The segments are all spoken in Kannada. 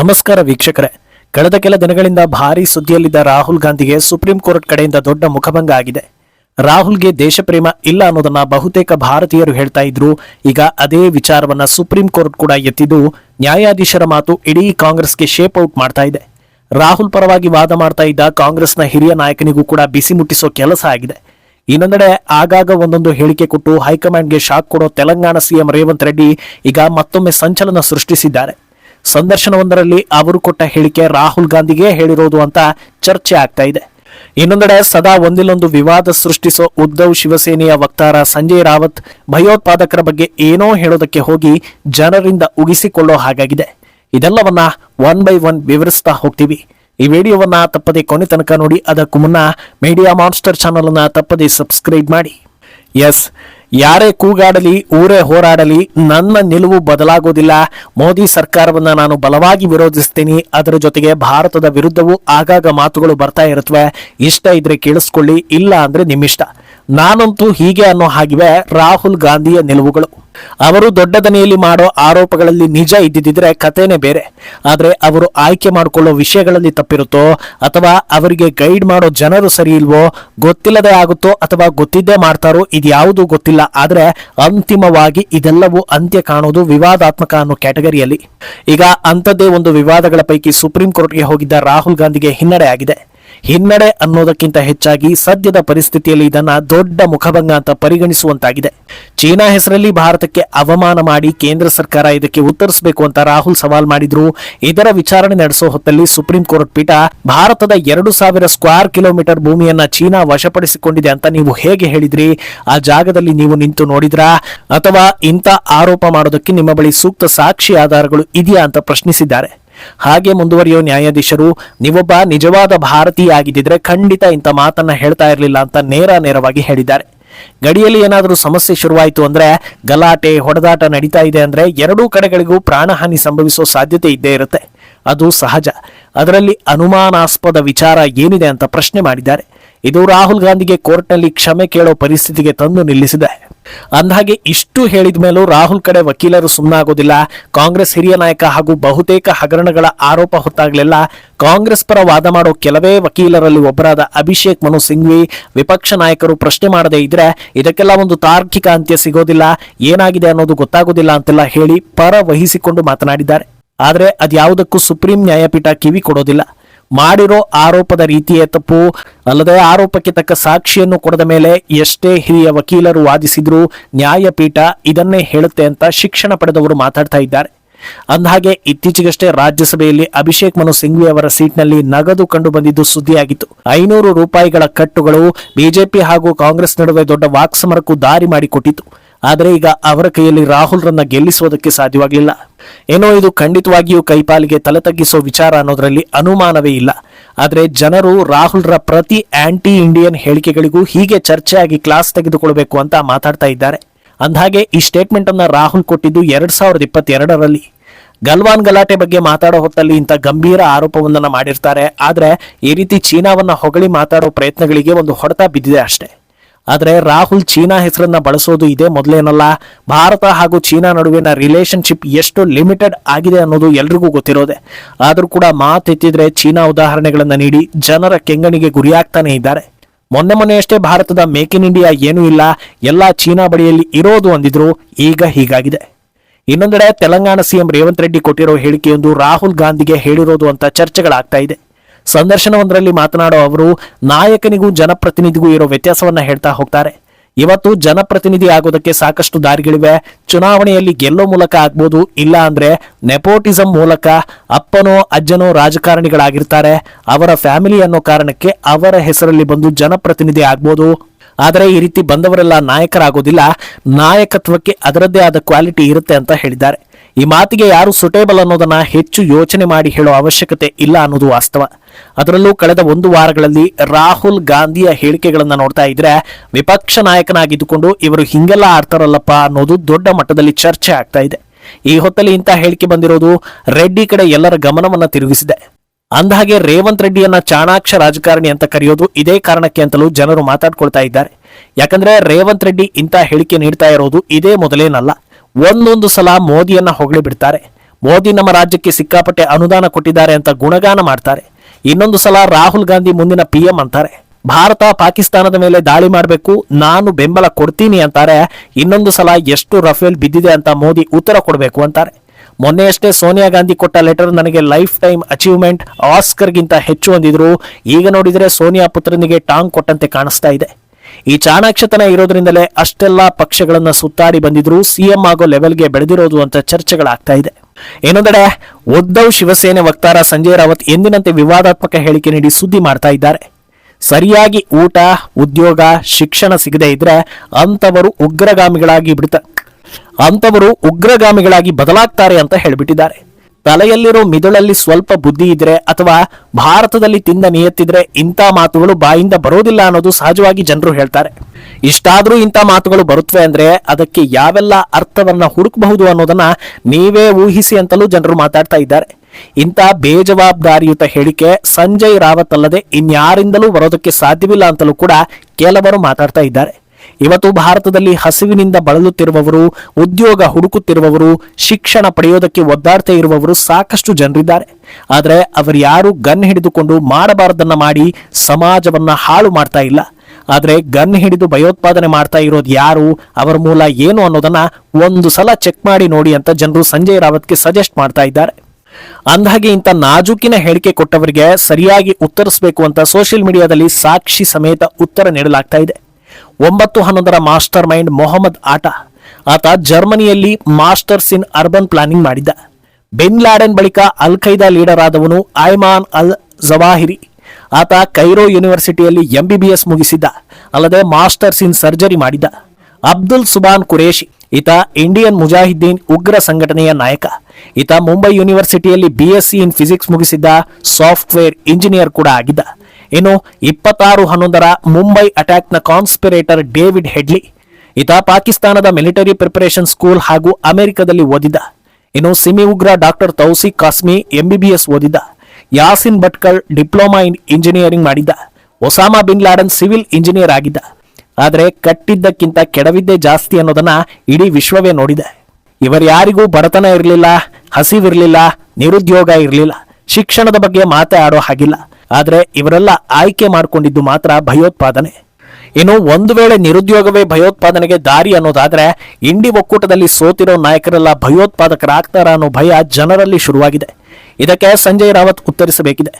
ನಮಸ್ಕಾರ ವೀಕ್ಷಕರೇ. ಕಳೆದ ಕೆಲ ದಿನಗಳಿಂದ ಭಾರೀ ಸುದ್ದಿಯಲ್ಲಿದ್ದ ರಾಹುಲ್ ಗಾಂಧಿಗೆ ಸುಪ್ರೀಂ ಕೋರ್ಟ್ ಕಡೆಯಿಂದ ದೊಡ್ಡ ಮುಖಭಂಗ ಆಗಿದೆ. ರಾಹುಲ್ಗೆ ದೇಶಪ್ರೇಮ ಇಲ್ಲ ಅನ್ನೋದನ್ನ ಬಹುತೇಕ ಭಾರತೀಯರು ಹೇಳ್ತಾ ಇದ್ರು. ಈಗ ಅದೇ ವಿಚಾರವನ್ನ ಸುಪ್ರೀಂ ಕೋರ್ಟ್ ಕೂಡ ಎತ್ತಿದ್ದು ನ್ಯಾಯಾಧೀಶರ ಮಾತು ಇಡೀ ಕಾಂಗ್ರೆಸ್ಗೆ ಶೇಪ್ ಔಟ್ ಮಾಡ್ತಾ ಇದೆ. ರಾಹುಲ್ ಪರವಾಗಿ ವಾದ ಮಾಡ್ತಾ ಇದ್ದ ಕಾಂಗ್ರೆಸ್ನ ಹಿರಿಯ ನಾಯಕನಿಗೂ ಕೂಡ ಬಿಸಿ ಮುಟ್ಟಿಸೋ ಕೆಲಸ ಆಗಿದೆ. ಇನ್ನೊಂದೆಡೆ ಆಗಾಗ ಒಂದೊಂದು ಹೇಳಿಕೆ ಕೊಟ್ಟು ಹೈಕಮಾಂಡ್ಗೆ ಶಾಕ್ ಕೊಡೋ ತೆಲಂಗಾಣ ಸಿಎಂ ರೇವಂತ್ ರೆಡ್ಡಿ ಈಗ ಮತ್ತೊಮ್ಮೆ ಸಂಚಲನ ಸೃಷ್ಟಿಸಿದ್ದಾರೆ. ಸಂದರ್ಶನವೊಂದರಲ್ಲಿ ಅವರು ಕೊಟ್ಟ ಹೇಳಿಕೆ ರಾಹುಲ್ ಗಾಂಧಿಗೆ ಹೇಳಿರೋದು ಅಂತ ಚರ್ಚೆ ಆಗ್ತಾ ಇದೆ. ಇನ್ನೊಂದೆಡೆ ಸದಾ ಒಂದಿಲ್ಲೊಂದು ವಿವಾದ ಸೃಷ್ಟಿಸೋ ಉದ್ಧವ್ ಶಿವಸೇನೆಯ ವಕ್ತಾರ ಸಂಜಯ್ ರಾವತ್ ಭಯೋತ್ಪಾದಕರ ಬಗ್ಗೆ ಏನೋ ಹೇಳೋದಕ್ಕೆ ಹೋಗಿ ಜನರಿಂದ ಉಗಿಸಿಕೊಳ್ಳೋ ಹಾಗಾಗಿದೆ. ಇದೆಲ್ಲವನ್ನ ಒನ್ ಬೈ ಒನ್ ವಿವರಿಸ್ತಾ ಹೋಗ್ತೀವಿ. ಈ ವಿಡಿಯೋವನ್ನ ತಪ್ಪದೆ ಕೊನೆ ತನಕ ನೋಡಿ, ಅದಕ್ಕೂ ಮುನ್ನ ಮೀಡಿಯಾ ಮಾನ್ಸ್ಟರ್ ಚಾನಲ್ ಅನ್ನ ತಪ್ಪದೆ ಸಬ್ಸ್ಕ್ರೈಬ್ ಮಾಡಿ. ಎಸ್ ಯಾರೇ ಕೂಗಾಡಲಿ, ಊರೇ ಹೋರಾಡಲಿ, ನನ್ನ ನಿಲುವು ಬದಲಾಗೋದಿಲ್ಲ. ಮೋದಿ ಸರ್ಕಾರವನ್ನ ನಾನು ಬಲವಾಗಿ ವಿರೋಧಿಸ್ತೀನಿ. ಅದರ ಜೊತೆಗೆ ಭಾರತದ ವಿರುದ್ಧವೂ ಆಗಾಗ ಮಾತುಗಳು ಬರ್ತಾ ಇರುತ್ತವೆ ಇಷ್ಟ ಇದ್ರೆ ಕೇಳಿಸ್ಕೊಳ್ಳಿ, ಇಲ್ಲ ಅಂದ್ರೆ ನಿಮ್ಮಿಷ್ಟ. ನಾನಂತೂ ಹೀಗೆ ಅನ್ನೋ ಹಾಗಿವೆ ರಾಹುಲ್ ಗಾಂಧಿಯ ನಿಲುವುಗಳು. ಅವರು ದೊಡ್ಡದನೆಯಲ್ಲಿ ಮಾಡೋ ಆರೋಪಗಳಲ್ಲಿ ನಿಜ ಇದ್ದಿದ್ದರೆ ಕಥೆನೇ ಬೇರೆ. ಆದರೆ ಅವರು ಆಯ್ಕೆ ಮಾಡಿಕೊಳ್ಳೋ ವಿಷಯಗಳಲ್ಲಿ ತಪ್ಪಿರುತ್ತೋ, ಅಥವಾ ಅವರಿಗೆ ಗೈಡ್ ಮಾಡೋ ಜನರು ಸರಿ ಇಲ್ವೋ, ಗೊತ್ತಿಲ್ಲದೆ ಆಗುತ್ತೋ, ಅಥವಾ ಗೊತ್ತಿದ್ದೇ ಮಾಡ್ತಾರೋ, ಇದ್ಯಾವುದೂ ಗೊತ್ತಿಲ್ಲ. ಆದರೆ ಅಂತಿಮವಾಗಿ ಇದೆಲ್ಲವೂ ಅಂತ್ಯ ಕಾಣೋದು ವಿವಾದಾತ್ಮಕ ಅನ್ನೋ ಕ್ಯಾಟಗರಿಯಲ್ಲಿ. ಈಗ ಅಂಥದ್ದೇ ಒಂದು ವಿವಾದಗಳ ಪೈಕಿ ಸುಪ್ರೀಂ ಕೋರ್ಟ್ಗೆ ಹೋಗಿದ್ದ ರಾಹುಲ್ ಗಾಂಧಿಗೆ ಹಿನ್ನಡೆ ಆಗಿದೆ. ಹಿನ್ನಡೆ ಅನ್ನೋದಕ್ಕಿಂತ ಹೆಚ್ಚಾಗಿ ಸದ್ಯದ ಪರಿಸ್ಥಿತಿಯಲ್ಲಿ ಇದನ್ನ ದೊಡ್ಡ ಮುಖಭಂಗ ಅಂತ ಪರಿಗಣಿಸುವಂತಾಗಿದೆ. ಚೀನಾ ಹೆಸರಲ್ಲಿ ಭಾರತಕ್ಕೆ ಅವಮಾನ ಮಾಡಿ ಕೇಂದ್ರ ಸರ್ಕಾರ ಇದಕ್ಕೆ ಉತ್ತರಿಸಬೇಕು ಅಂತ ರಾಹುಲ್ ಸವಾಲ್ ಮಾಡಿದ್ರು. ಇದರ ವಿಚಾರಣೆ ನಡೆಸೋ ಹೊತ್ತಲ್ಲಿ ಸುಪ್ರೀಂ ಕೋರ್ಟ್ ಪೀಠ ಭಾರತದ ಎರಡು ಸಾವಿರ ಸ್ಕ್ವೇರ್ ಕಿಲೋಮೀಟರ್ ಭೂಮಿಯನ್ನ ಚೀನಾ ವಶಪಡಿಸಿಕೊಂಡಿದೆ ಅಂತ ನೀವು ಹೇಗೆ ಹೇಳಿದ್ರಿ? ಆ ಜಾಗದಲ್ಲಿ ನೀವು ನಿಂತು ನೋಡಿದ್ರಾ? ಅಥವಾ ಇಂಥ ಆರೋಪ ಮಾಡೋದಕ್ಕೆ ನಿಮ್ಮ ಬಳಿ ಸೂಕ್ತ ಸಾಕ್ಷಿ ಆಧಾರಗಳು ಇದೆಯಾ ಅಂತ ಪ್ರಶ್ನಿಸಿದ್ದಾರೆ. ಹಾಗೆ ಮುಂದುವರಿಯೋ ನ್ಯಾಯಾಧೀಶರು, ನೀವೊಬ್ಬ ನಿಜವಾದ ಭಾರತೀಯ ಆಗಿದ್ದಿದ್ರೆ ಖಂಡಿತ ಇಂಥ ಮಾತನ್ನ ಹೇಳ್ತಾ ಇರಲಿಲ್ಲ ಅಂತ ನೇರ ನೇರವಾಗಿ ಹೇಳಿದ್ದಾರೆ. ಗಡಿಯಲ್ಲಿ ಏನಾದರೂ ಸಮಸ್ಯೆ ಶುರುವಾಯಿತು ಅಂದ್ರೆ ಗಲಾಟೆ, ಹೊಡೆದಾಟ ನಡೀತಾ ಇದೆ ಅಂದ್ರೆ ಎರಡೂ ಕಡೆಗಳಿಗೂ ಪ್ರಾಣಹಾನಿ ಸಂಭವಿಸೋ ಸಾಧ್ಯತೆ ಇದ್ದೇ ಇರುತ್ತೆ. ಅದು ಸಹಜ. ಅದರಲ್ಲಿ ಅನುಮಾನಾಸ್ಪದ ವಿಚಾರ ಏನಿದೆ ಅಂತ ಪ್ರಶ್ನೆ ಮಾಡಿದ್ದಾರೆ. ಇದು ರಾಹುಲ್ ಗಾಂಧಿಗೆ ಕೋರ್ಟ್ನಲ್ಲಿ ಕ್ಷಮೆ ಕೇಳೋ ಪರಿಸ್ಥಿತಿಗೆ ತಂದು ನಿಲ್ಲಿಸಿದೆ. ಅಂದಹಾಗೆ ಇಷ್ಟು ಹೇಳಿದ ಮೇಲೂ ರಾಹುಲ್ ಕಡೆ ವಕೀಲರು ಸುಮ್ಮನಾಗೋದಿಲ್ಲ ಕಾಂಗ್ರೆಸ್ ಹಿರಿಯ ನಾಯಕ ಹಾಗೂ ಬಹುತೇಕ ಹಗರಣಗಳ ಆರೋಪ ಹೊತ್ತಾಗಲೆಲ್ಲ ಕಾಂಗ್ರೆಸ್ ಪರ ವಾದ ಮಾಡೋ ಕೆಲವೇ ವಕೀಲರಲ್ಲಿ ಒಬ್ಬರಾದ ಅಭಿಷೇಕ್ ಮನು ಸಿಂಘ್ವಿ ವಿಪಕ್ಷ ನಾಯಕರು ಪ್ರಶ್ನೆ ಮಾಡದೇ ಇದ್ರೆ ಇದಕ್ಕೆಲ್ಲ ಒಂದು ತಾರ್ಕಿಕ ಅಂತ್ಯ ಸಿಗೋದಿಲ್ಲ. ಏನಾಗಿದೆ ಅನ್ನೋದು ಗೊತ್ತಾಗೋದಿಲ್ಲ ಅಂತೆಲ್ಲ ಹೇಳಿ ಪರ ವಹಿಸಿಕೊಂಡು ಮಾತನಾಡಿದ್ದಾರೆ. ಆದರೆ ಅದ್ಯಾವುದಕ್ಕೂ ಸುಪ್ರೀಂ ನ್ಯಾಯಪೀಠ ಕಿವಿ ಕೊಡೋದಿಲ್ಲ. ಮಾಡಿರೋ ಆರೋಪದ ರೀತಿಯೇ ತಪ್ಪು. ಅಲ್ಲದೆ ಆರೋಪಕ್ಕೆ ತಕ್ಕ ಸಾಕ್ಷಿಯನ್ನು ಕೊಡದ ಮೇಲೆ ಎಷ್ಟೇ ಹಿರಿಯ ವಕೀಲರು ವಾದಿಸಿದ್ರು ನ್ಯಾಯಪೀಠ ಇದನ್ನೇ ಹೇಳುತ್ತೆ ಅಂತ ಶಿಕ್ಷಣ ಪಡೆದವರು ಮಾತಾಡ್ತಾ ಇದ್ದಾರೆ. ಅಂದಹಾಗೆ ಇತ್ತೀಚೆಗಷ್ಟೇ ರಾಜ್ಯಸಭೆಯಲ್ಲಿ ಅಭಿಷೇಕ್ ಮನು ಸಿಂಘ್ವಿ ಅವರ ಸೀಟ್ನಲ್ಲಿ ನಗದು ಕಂಡು ಬಂದಿದ್ದು ಸುದ್ದಿಯಾಗಿತ್ತು. ಐನೂರು ರೂಪಾಯಿಗಳ ಕಟ್ಟುಗಳು ಬಿಜೆಪಿ ಹಾಗೂ ಕಾಂಗ್ರೆಸ್ ನಡುವೆ ದೊಡ್ಡ ವಾಕ್ಸಮರಕ್ಕೂ ದಾರಿ ಮಾಡಿಕೊಟ್ಟಿತು ಆದರೆ ಈಗ ಅವರ ಕೈಯಲ್ಲಿ ರಾಹುಲ್ರನ್ನ ಗೆಲ್ಲಿಸುವುದಕ್ಕೆ ಸಾಧ್ಯವಾಗಲಿಲ್ಲ. ಏನೋ ಇದು ಖಂಡಿತವಾಗಿಯೂ ಕೈಪಾಲಿಗೆ ತಲೆ ತಗ್ಗಿಸೋ ವಿಚಾರ ಅನ್ನೋದರಲ್ಲಿ ಅನುಮಾನವೇ ಇಲ್ಲ. ಆದರೆ ಜನರು ರಾಹುಲ್ರ ಪ್ರತಿ ಆಂಟಿ ಇಂಡಿಯನ್ ಹೇಳಿಕೆಗಳಿಗೂ ಹೀಗೆ ಚರ್ಚೆಯಾಗಿ ಕ್ಲಾಸ್ ತೆಗೆದುಕೊಳ್ಬೇಕು ಅಂತ ಮಾತಾಡ್ತಾ ಇದ್ದಾರೆ. ಅಂದಹಾಗೆ ಈ ಸ್ಟೇಟ್ಮೆಂಟ್ ಅನ್ನ ರಾಹುಲ್ ಕೊಟ್ಟಿದ್ದು ಎರಡ್ ಸಾವಿರದ ಇಪ್ಪತ್ತೆರಡರಲ್ಲಿ. ಗಲ್ವಾನ್ ಗಲಾಟೆ ಬಗ್ಗೆ ಮಾತಾಡೋ ಹೊತ್ತಲ್ಲಿ ಇಂಥ ಗಂಭೀರ ಆರೋಪವೊಂದನ್ನ ಮಾಡಿರ್ತಾರೆ. ಆದರೆ ಈ ರೀತಿ ಚೀನಾವನ್ನ ಹೊಗಳಿ ಮಾತಾಡೋ ಪ್ರಯತ್ನಗಳಿಗೆ ಒಂದು ಹೊಡೆತ ಬಿದ್ದಿದೆ ಅಷ್ಟೇ. ಆದರೆ ರಾಹುಲ್ ಚೀನಾ ಹೆಸರನ್ನ ಬಳಸೋದು ಇದೇ ಮೊದಲೇನಲ್ಲ ಭಾರತ ಹಾಗೂ ಚೀನಾ ನಡುವಿನ ರಿಲೇಶನ್ಶಿಪ್ ಎಷ್ಟು ಲಿಮಿಟೆಡ್ ಆಗಿದೆ ಅನ್ನೋದು ಎಲ್ರಿಗೂ ಗೊತ್ತಿರೋದೆ. ಆದರೂ ಕೂಡ ಮಾತೆತ್ತಿದ್ರೆ ಚೀನಾ ಉದಾಹರಣೆಗಳನ್ನು ನೀಡಿ ಜನರ ಕೆಂಗಣಿಗೆ ಗುರಿಯಾಗ್ತಾನೆ ಇದ್ದಾರೆ. ಮೊನ್ನೆ ಮೊನ್ನೆಯಷ್ಟೇ ಭಾರತದ ಮೇಕ್ ಇನ್ ಇಂಡಿಯಾ ಏನೂ ಇಲ್ಲ, ಎಲ್ಲ ಚೀನಾ ಬಳಿಯಲ್ಲಿ ಇರೋದು ಅಂದಿದ್ರು, ಈಗ ಹೀಗಾಗಿದೆ. ಇನ್ನೊಂದೆಡೆ ತೆಲಂಗಾಣ ಸಿಎಂ ರೇವಂತ್ ರೆಡ್ಡಿ ಕೊಟ್ಟಿರೋ ಹೇಳಿಕೆಯೊಂದು ರಾಹುಲ್ ಗಾಂಧಿಗೆ ಹೇಳಿರೋದು ಅಂತ ಚರ್ಚೆಗಳಾಗ್ತಾ ಇದೆ. ಸಂದರ್ಶನವೊಂದರಲ್ಲಿ ಮಾತನಾಡೋ ಅವರು, ನಾಯಕನಿಗೂ ಜನಪ್ರತಿನಿಧಿಗೂ ಇರೋ ವ್ಯತ್ಯಾಸವನ್ನ ಹೇಳ್ತಾ ಹೋಗ್ತಾರೆ. ಇವತ್ತು ಜನಪ್ರತಿನಿಧಿ ಆಗೋದಕ್ಕೆ ಸಾಕಷ್ಟು ದಾರಿಗಳಿವೆ. ಚುನಾವಣೆಯಲ್ಲಿ ಗೆಲ್ಲೋ ಮೂಲಕ ಆಗ್ಬೋದು, ಇಲ್ಲ ಅಂದ್ರೆ ನೆಪೋಟಿಸಂ ಮೂಲಕ ಅಪ್ಪನೋ, ಅಜ್ಜನೋ ರಾಜಕಾರಣಿಗಳಾಗಿರ್ತಾರೆ. ಅವರ ಫ್ಯಾಮಿಲಿ ಅನ್ನೋ ಕಾರಣಕ್ಕೆ ಅವರ ಹೆಸರಲ್ಲಿ ಬಂದು ಜನಪ್ರತಿನಿಧಿ ಆಗ್ಬೋದು. ಆದರೆ ಈ ರೀತಿ ಬಂದವರೆಲ್ಲ ನಾಯಕರಾಗೋದಿಲ್ಲ. ನಾಯಕತ್ವಕ್ಕೆ ಅದರದ್ದೇ ಆದ ಕ್ವಾಲಿಟಿ ಇರುತ್ತೆ ಅಂತ ಹೇಳಿದ್ದಾರೆ. ಈ ಮಾತಿಗೆ ಯಾರು ಸುಟೇಬಲ್ ಅನ್ನೋದನ್ನ ಹೆಚ್ಚು ಯೋಚನೆ ಮಾಡಿ ಹೇಳೋ ಅವಶ್ಯಕತೆ ಇಲ್ಲ ಅನ್ನೋದು ವಾಸ್ತವ. ಅದರಲ್ಲೂ ಕಳೆದ ಒಂದು ವಾರಗಳಲ್ಲಿ ರಾಹುಲ್ ಗಾಂಧಿಯ ಹೇಳಿಕೆಗಳನ್ನ ನೋಡ್ತಾ ಇದ್ರೆ ವಿಪಕ್ಷ ನಾಯಕನಾಗಿದ್ದುಕೊಂಡು ಇವರು ಹಿಂಗೆಲ್ಲ ಆಡ್ತಾರಲ್ಲಪ್ಪ ಅನ್ನೋದು ದೊಡ್ಡ ಮಟ್ಟದಲ್ಲಿ ಚರ್ಚೆ ಆಗ್ತಾ ಇದೆ. ಈ ಹೊತ್ತಲ್ಲಿ ಇಂತಹ ಹೇಳಿಕೆ ಬಂದಿರೋದು ರೆಡ್ಡಿ ಕಡೆ ಎಲ್ಲರ ಗಮನವನ್ನ ತಿರುಗಿಸಿದೆ. ಅಂದಹಾಗೆ ರೇವಂತ್ ರೆಡ್ಡಿಯನ್ನ ಚಾಣಾಕ್ಷ ರಾಜಕಾರಣಿ ಅಂತ ಕರೆಯೋದು ಇದೇ ಕಾರಣಕ್ಕೆ ಅಂತಲೂ ಜನರು ಮಾತಾಡ್ಕೊಳ್ತಾ ಇದ್ದಾರೆ. ಯಾಕಂದ್ರೆ ರೇವಂತ್ ರೆಡ್ಡಿ ಇಂತಹ ಹೇಳಿಕೆ ನೀಡ್ತಾ ಇರೋದು ಇದೇ ಮೊದಲೇನಲ್ಲ. ಒಂದೊಂದು ಸಲ ಮೋದಿಯನ್ನು ಹೊಗಳಿ ಬಿಡ್ತಾರೆ. ಮೋದಿ ನಮ್ಮ ರಾಜ್ಯಕ್ಕೆ ಸಿಕ್ಕಾಪಟ್ಟೆ ಅನುದಾನ ಕೊಟ್ಟಿದ್ದಾರೆ ಅಂತ ಗುಣಗಾನ ಮಾಡ್ತಾರೆ. ಇನ್ನೊಂದು ಸಲ ರಾಹುಲ್ ಗಾಂಧಿ ಮುಂದಿನ ಪಿಎಂ ಅಂತಾರೆ. ಭಾರತ ಪಾಕಿಸ್ತಾನದ ಮೇಲೆ ದಾಳಿ ಮಾಡಬೇಕು, ನಾನು ಬೆಂಬಲ ಕೊಡ್ತೀನಿ ಅಂತಾರೆ. ಇನ್ನೊಂದು ಸಲ ಎಷ್ಟು ರಫೇಲ್ ಬಿದ್ದಿದೆ ಅಂತ ಮೋದಿ ಉತ್ತರ ಕೊಡಬೇಕು ಅಂತಾರೆ. ಮೊನ್ನೆಯಷ್ಟೇ ಸೋನಿಯಾ ಗಾಂಧಿ ಕೊಟ್ಟ ಲೆಟರ್ ನನಗೆ ಲೈಫ್ ಟೈಮ್ ಅಚೀವ್ಮೆಂಟ್ ಆಸ್ಕರ್ಗಿಂತ ಹೆಚ್ಚು ಹೊಂದಿದ್ರು ಈಗ ನೋಡಿದರೆ ಸೋನಿಯಾ ಪುತ್ರನಿಗೆ ಟಾಂಗ್ ಕೊಟ್ಟಂತೆ ಕಾಣಿಸ್ತಾ ಇದೆ. ಈ ಚಾಣಾಕ್ಷತನ ಇರೋದ್ರಿಂದಲೇ ಅಷ್ಟೆಲ್ಲಾ ಪಕ್ಷಗಳನ್ನ ಸುತ್ತಾಡಿ ಬಂದಿದ್ರು, ಸಿಎಂ ಆಗೋ ಲೆವೆಲ್ಗೆ ಬೆಳೆದಿರೋದು ಅಂತ ಚರ್ಚೆಗಳಾಗ್ತಾ ಇದೆ. ಇನ್ನೊಂದೆಡೆ ಉದ್ದವ್ ಶಿವಸೇನೆ ವಕ್ತಾರ ಸಂಜಯ್ ರಾವತ್ ಎಂದಿನಂತೆ ವಿವಾದಾತ್ಮಕ ಹೇಳಿಕೆ ನೀಡಿ ಸುದ್ದಿ ಮಾಡ್ತಾ ಇದ್ದಾರೆ. ಸರಿಯಾಗಿ ಊಟ, ಉದ್ಯೋಗ, ಶಿಕ್ಷಣ ಸಿಗದೆ ಇದ್ರೆ ಅಂತವರು ಉಗ್ರಗಾಮಿಗಳಾಗಿ ಬಿಡ್ತ ಅಂತವರು ಉಗ್ರಗಾಮಿಗಳಾಗಿ ಬದಲಾಗ್ತಾರೆ ಅಂತ ಹೇಳ್ಬಿಟ್ಟಿದ್ದಾರೆ. ತಲೆಯಲ್ಲಿರೋ ಮಿದುಳಲ್ಲಿ ಸ್ವಲ್ಪ ಬುದ್ಧಿ ಇದ್ರೆ ಅಥವಾ ಭಾರತದಲ್ಲಿ ತಿಂದ ನಿಯತ್ತಿದ್ರೆ ಇಂಥ ಮಾತುಗಳು ಬಾಯಿಂದ ಬರೋದಿಲ್ಲ ಅನ್ನೋದು ಸಹಜವಾಗಿ ಜನರು ಹೇಳ್ತಾರೆ. ಇಷ್ಟಾದರೂ ಇಂಥ ಮಾತುಗಳು ಬರುತ್ತವೆ ಅಂದ್ರೆ ಅದಕ್ಕೆ ಯಾವೆಲ್ಲ ಅರ್ಥವನ್ನ ಹುಡುಕಬಹುದು ಅನ್ನೋದನ್ನ ನೀವೇ ಊಹಿಸಿ ಅಂತಲೂ ಜನರು ಮಾತಾಡ್ತಾ ಇದ್ದಾರೆ. ಇಂಥ ಬೇಜವಾಬ್ದಾರಿಯುತ ಹೇಳಿಕೆ ಸಂಜಯ್ ರಾವತ್ ಅಲ್ಲದೆ ಇನ್ಯಾರಿಂದಲೂ ಬರೋದಕ್ಕೆ ಸಾಧ್ಯವಿಲ್ಲ ಅಂತಲೂ ಕೂಡ ಕೆಲವರು ಮಾತಾಡ್ತಾ ಇದ್ದಾರೆ. ಇವತ್ತು ಭಾರತದಲ್ಲಿ ಹಸಿವಿನಿಂದ ಬಳಲುತ್ತಿರುವವರು, ಉದ್ಯೋಗ ಹುಡುಕುತ್ತಿರುವವರು, ಶಿಕ್ಷಣ ಪಡೆಯೋದಕ್ಕೆ ಒದ್ದಾಡ್ತಾ ಇರುವವರು ಸಾಕಷ್ಟು ಜನರಿದ್ದಾರೆ. ಆದರೆ ಅವರು ಅವರ್ಯಾರು ಗನ್ ಹಿಡಿದುಕೊಂಡು ಮಾಡಬಾರದನ್ನ ಮಾಡಿ ಸಮಾಜವನ್ನ ಹಾಳು ಮಾಡ್ತಾ ಇಲ್ಲ. ಆದರೆ ಗನ್ ಹಿಡಿದು ಭಯೋತ್ಪಾದನೆ ಮಾಡ್ತಾ ಇರೋದು ಯಾರು, ಅವರ ಮೂಲ ಏನು ಅನ್ನೋದನ್ನ ಒಂದು ಸಲ ಚೆಕ್ ಮಾಡಿ ನೋಡಿ ಅಂತ ಜನರು ಸಂಜಯ್ ರಾವತ್ಗೆ ಸಜೆಸ್ಟ್ ಮಾಡ್ತಾ ಇದ್ದಾರೆ. ಅಂದಹಾಗೆ ಇಂಥ ನಾಜೂಕಿನ ಹೇಳಿಕೆ ಕೊಟ್ಟವರಿಗೆ ಸರಿಯಾಗಿ ಉತ್ತರಿಸಬೇಕು ಅಂತ ಸೋಷಿಯಲ್ ಮೀಡಿಯಾದಲ್ಲಿ ಸಾಕ್ಷಿ ಸಮೇತ ಉತ್ತರ ನೀಡಲಾಗ್ತಾ ಇದೆ. ಒಂಬತ್ತು ಹನ್ನೊಂದರ ಮಾಸ್ಟರ್ ಮೈಂಡ್ ಮೊಹಮ್ಮದ್ ಆಟ. ಆತ ಜರ್ಮನಿಯಲ್ಲಿ ಮಾಸ್ಟರ್ಸ್ ಇನ್ ಅರ್ಬನ್ ಪ್ಲಾನಿಂಗ್ ಮಾಡಿದ್ದ. ಬೆನ್ ಲಾಡೆನ್ ಬಳಿಕ ಅಲ್ ಖೈದಾ ಲೀಡರ್ ಆದವನು ಆಯ್ಮಾನ್ ಅಲ್ ಜವಾಹಿರಿ ಆತ ಕೈರೋ ಯೂನಿವರ್ಸಿಟಿಯಲ್ಲಿ ಎಂಬಿಬಿಎಸ್ ಮುಗಿಸಿದ್ದ. ಅಲ್ಲದೆ ಮಾಸ್ಟರ್ಸ್ ಇನ್ ಸರ್ಜರಿ ಮಾಡಿದ್ದ. ಅಬ್ದುಲ್ ಸುಬಾನ್ ಕುರೇಶಿ ಈತ ಇಂಡಿಯನ್ ಮುಜಾಹಿದ್ದೀನ್ ಉಗ್ರ ಸಂಘಟನೆಯ ನಾಯಕ. ಈತ ಮುಂಬೈ ಯೂನಿವರ್ಸಿಟಿಯಲ್ಲಿ ಬಿಎಸ್ಸಿ ಇನ್ ಫಿಸಿಕ್ಸ್ ಮುಗಿಸಿದ್ದ, ಸಾಫ್ಟ್ವೇರ್ ಇಂಜಿನಿಯರ್ ಕೂಡ ಆಗಿದ್ದ. ಇನ್ನು ಇಪ್ಪತ್ತಾರು ಹನ್ನೊಂದರ ಮುಂಬೈ ಅಟ್ಯಾಕ್ನ ಕಾನ್ಸ್ಪಿರೇಟರ್ ಡೇವಿಡ್ ಹೆಡ್ಲಿ. ಈತ ಪಾಕಿಸ್ತಾನದ ಮಿಲಿಟರಿ ಪ್ರಿಪರೇಷನ್ ಸ್ಕೂಲ್ ಹಾಗೂ ಅಮೆರಿಕದಲ್ಲಿ ಓದಿದ್ದ ಇನ್ನು ಸಿಮಿ ಉಗ್ರ doctor Tauseef Qasmi MBBS ಓದಿದ್ದ Yasin Bhatkal diploma in engineering ಮಾಡಿದ್ದ Osama bin Laden civil engineer ಆಗಿದ್ದ. ಆದರೆ ಕಟ್ಟಿದ್ದಕ್ಕಿಂತ ಕೆಡವಿದ್ದೇ ಜಾಸ್ತಿ ಅನ್ನೋದನ್ನ ಇಡೀ ವಿಶ್ವವೇ ನೋಡಿದೆ. ಇವರ್ಯಾರಿಗೂ ಬಡತನ ಇರಲಿಲ್ಲ, ಹಸಿವಿರಲಿಲ್ಲ, ನಿರುದ್ಯೋಗ ಇರಲಿಲ್ಲ, ಶಿಕ್ಷಣದ ಬಗ್ಗೆ ಮಾತಾಡೋ ಹಾಗಿಲ್ಲ. ಆದ್ರೆ ಇವರೆಲ್ಲ ಆಯ್ಕೆ ಮಾಡಿಕೊಂಡಿದ್ದು ಮಾತ್ರ ಭಯೋತ್ಪಾದನೆ. ಇನ್ನು ಒಂದು ವೇಳೆ ನಿರುದ್ಯೋಗವೇ ಭಯೋತ್ಪಾದನೆಗೆ ದಾರಿ ಅನ್ನೋದಾದ್ರೆ ಇಂಡಿ ಒಕ್ಕೂಟದಲ್ಲಿ ಸೋತಿರೋ ನಾಯಕರೆಲ್ಲ ಭಯೋತ್ಪಾದಕರಾಗ್ತಾರ ಅನ್ನೋ ಭಯ ಜನರಲ್ಲಿ ಶುರುವಾಗಿದೆ. ಇದಕ್ಕೆ ಸಂಜಯ್ ರಾವತ್ ಉತ್ತರಿಸಬೇಕಿದೆ.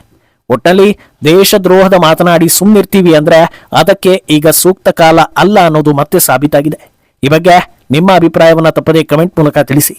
ಒಟ್ಟಲ್ಲಿ ದೇಶದ್ರೋಹದ ಮಾತನಾಡಿ ಸುಮ್ಮನಿರ್ತೀವಿ ಅಂದ್ರೆ ಅದಕ್ಕೆ ಈಗ ಸೂಕ್ತ ಕಾಲ ಅಲ್ಲ ಅನ್ನೋದು ಮತ್ತೆ ಸಾಬೀತಾಗಿದೆ. ಈ ಬಗ್ಗೆ ನಿಮ್ಮ ಅಭಿಪ್ರಾಯವನ್ನು ತಪ್ಪದೇ ಕಮೆಂಟ್ ಮೂಲಕ ತಿಳಿಸಿ.